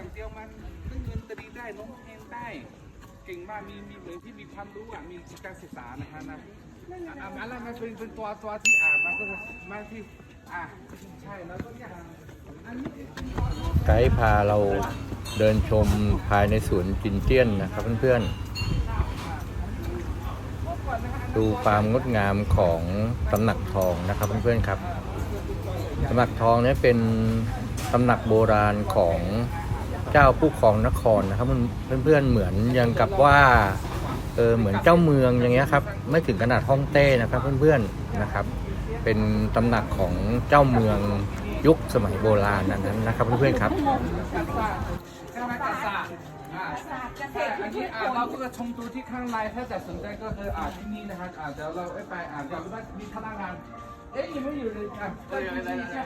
อย่างเดียวมันเรื่องเงินตรีได้น้องเพลงได้เก่งมากมีมีเหมือนที่มีความรู้อะมีการศึกษานะคะนะอะอะอะไรมันเป็นเป็นตัวตัวที่อ่านมันก็มาที่อะใช่แล้วก็อย่างอันนี้ไกด์พาเราเดินชมภายในสวนจินเจียนนะครับเพื่อนๆ ดูความงดงามของตำหนักทองนะครับเพื่อนๆครับตำหนักทองนี่ยเป็นตำหนักโบราณของ เจ้าผู้ครองนครนะครับเพื่อนๆเหมือนยังกับว่าเออเหมือนเจ้าเมืองอย่างเงี้ยครับไม่ถึงขนาดฮ่องเต้นะครับเพื่อนๆนะครับ เป็นตำหนักของเจ้าเมืองยุคสมัยโบราณนั้นนะครับเพื่อนๆครับกันศาสตร์ใช่ไหมกันศาสาอันนี้อ่าเราก็จะชมดูที่ข้างในถ้าจะสนใจก็คืออ่าที่นี่นะฮะอ่าเดี๋ยวเราไปอ่านเดี๋ยวว่ามีพนักงานเอ๊ะยังไม่อยู่เลยอะได้ได้ได้